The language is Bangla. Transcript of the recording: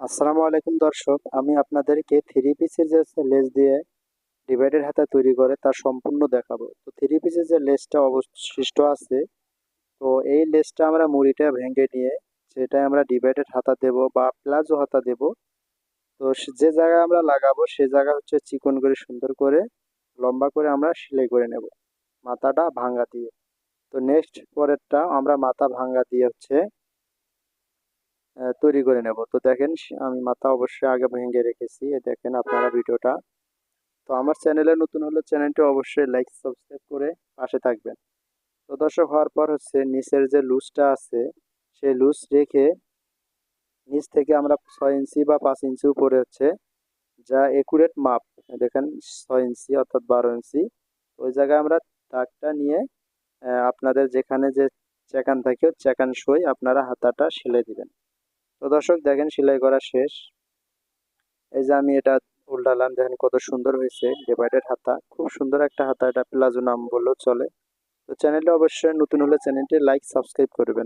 আসসালামু আলাইকুম দর্শক, আমি আপনাদেরকে থ্রি পিসের যে লেস দিয়ে ডিভাইডের হাতা তৈরি করে তার সম্পূর্ণ দেখাবো। তো থ্রি পিসের যে লেসটা অবশিষ্ট আছে। তো এই লেসটা আমরা মুড়িটা ভেঙে নিয়ে সেটা আমরা ডিভাইডেড হাতা দেব বা প্লাজো হাতা দেব। তো যে জায়গায় আমরা লাগাবো সে জায়গা হচ্ছে চিকন করে সুন্দর করে লম্বা করে আমরা সেলাই করে নেব মাথাটা ভাঙ্গা দিয়ে। তো নেক্সট পরেরটা আমরা মাথা ভাঙ্গা দিয়ে হচ্ছে তৈরি করে নেব। তো দেখেন, আমি মাথা অবশ্যই আগে ভেঙে রেখেছি। দেখেন আপনারা ভিডিওটা। তো আমার চ্যানেলে নতুন হলে চ্যানেলটি অবশ্যই লাইক, সাবস্ক্রাইব করে পাশে থাকবেন। তো দর্শক, হওয়ার পর হচ্ছে নিচের যে লুজটা আছে, সেই লুজ রেখে নিচ থেকে আমরা ছয় ইঞ্চি বা পাঁচ ইঞ্চি উপরে হচ্ছে যা একুরেট মাপ দেখেন ছয় ইঞ্চি অর্থাৎ বারো ইঞ্চি, ওই জায়গায় আমরা দাগটা নিয়ে আপনাদের যেখানে যে চেকান থাকে চেকান সই আপনারা হাতাটা সেলাই দিবেন। তো দর্শক, দেখেন সেলাই করা শেষ। এই যে আমি এটা উল্টালাম, দেখেন কত সুন্দর হয়েছে ডিভাইডেড হাতা। খুব সুন্দর একটা হাতা, এটা প্লাজো নাম বললেও চলে। তো চ্যানেলটা অবশ্যই নতুন হলে চ্যানেলটি লাইক সাবস্ক্রাইব করবেন।